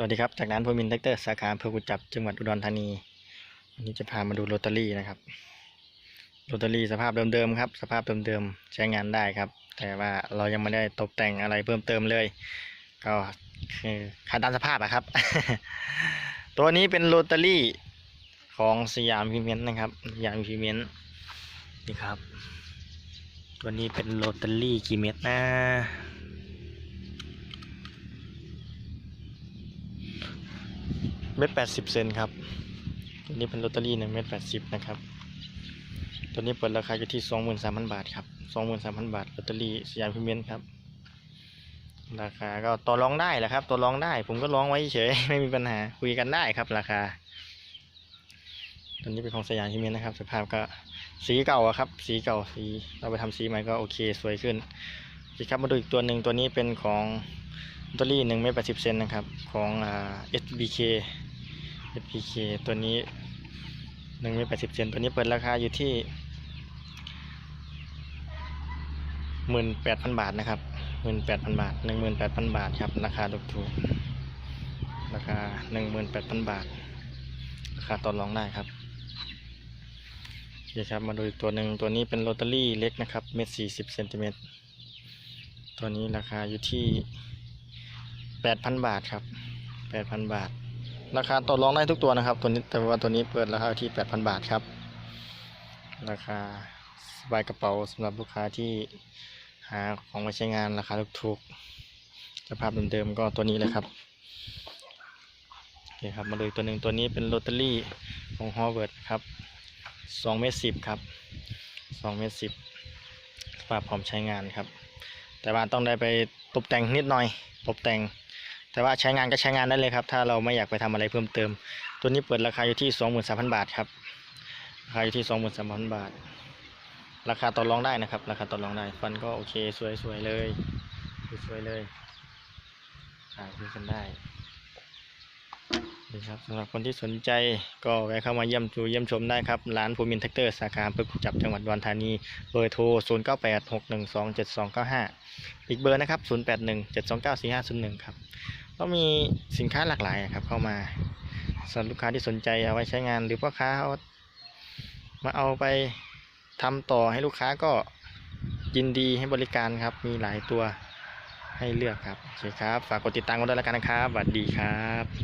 สวัสดีครับ จากนั้นภูมินทร์แท็กเตอร์สาขาอำเภอกุจจับจังหวัดอุดรธานี วันนี้จะพามาดูโรตารี่นะครับ โรตารี่สภาพเดิมๆครับ สภาพเดิมๆใช้งานได้ครับ แต่ว่าเรายังไม่ได้ตกแต่งอะไรเพิ่มเติมเลย ก็คือขาดตามสภาพอะครับ ตัวนี้เป็นโรตารี่ของสยามพิเมนต์นะครับ สยามพิเมนต์นี่ครับ ตัวนี้เป็นโรตารี่กี่เม็ดนะ เม็ดแปดสิบเซนครับตัวนี้เป็นลอตเตอรี่หนึ่งเม็ดแปดสิบนะครับตัวนี้เปิดราคาอยู่ที่สองหมื่นสามพันบาทครับสองหมื่นสามพันบาทลอตเตอรี่สยามพิมพ์เมนครับราคาก็ต่อรองได้แหละครับต่อรองได้ ผมก็ร้องไว้เฉยไม่มีปัญหาคุยกันได้ครับ ราคาตัวนี้เป็นของสยามพิมพ์เมนนะครับสภาพก็สีเก่าครับ สีเก่าสีเราไปทำสีใหม่ก็โอเค สวยขึ้นโอเคครับมาดูอีกตัวหนึ่งตัวนี้เป็นของ ลอตเตอรี่หนึ่งเมตรแปดสิบเซนนะครับ ของอ่า SBK SPK ตัวนี้หนึ่งเมตรแปดสิบเซนตัวนี้เปิดราคาอยู่ที่หมื่นแปดพันบาทนะครับหมื่นแปดพันบาทหนึ่งหมื่นแปดพันบาทครับ ราคาถูกถูกราคาหนึ่งหมื่นแปดพันบาท ราคาต่อรองได้ครับโอเคครับมาดูอีกตัวหนึ่งตัวนี้เป็นโรตารี่เล็กนะครับเมตรสี่สิบเซนติเมตรตัวนี้ราคาอยู่ที่ แปดพันบาทครับแปดพันบาท ราคาต่อรองได้ทุกตัวนะครับ ตัวนี้แต่ว่าตัวนี้เปิดราคาที่แปดพันบาทครับ ราคาสบายกระเป๋าสำหรับลูกค้าที่หาของมาใช้งานราคาถูกๆสภาพเดิมๆก็ตัวนี้เลยครับโอเคครับมาดูตัวหนึ่งตัวนี้เป็นโรตารี่ของฮอเวิร์ดครับสองเมตรสิบครับสองเมตรสิบสภาพพร้อมใช้งานครับ แต่ว่าต้องได้ไปตกแต่งนิดหน่อย ตกแต่ง แต่ว่าใช้งานก็ใช้งานได้เลยครับ ถ้าเราไม่อยากไปทำอะไรเพิ่มเติม ตัวนี้เปิดราคาอยู่ที่สองหมื่นสามพันบาทครับ ราคาอยู่ที่สองหมื่นสามพันบาท ราคาต่อรองได้นะครับ ราคาต่อรองได้ ฟันก็โอเคสวยๆเลย สวยๆเลยหาซื้อกันได้ นี่ครับสำหรับคนที่สนใจก็แวะเข้ามาเยี่ยมดูเยี่ยมชมได้ครับร้านภูมินแท็กเตอร์สาขาอำเภอกุจจับจังหวัดอุดรธานีเบอร์โทร 0 9 8 6 1 2 7 2 9 5 อีกเบอร์นะครับ 0 8 1 7 2 9 4 5 0 1 ครับก็มีสินค้าหลากหลายครับเข้ามาสำหรับลูกค้าที่สนใจเอาไว้ใช้งาน หรือพ่อค้าเอามาเอาไปทำต่อให้ลูกค้าก็ยินดีให้บริการครับมีหลายตัวให้เลือกครับโอเคครับ ฝากกดติดตามกันด้วยแล้วกันนะครับสวัสดีครับ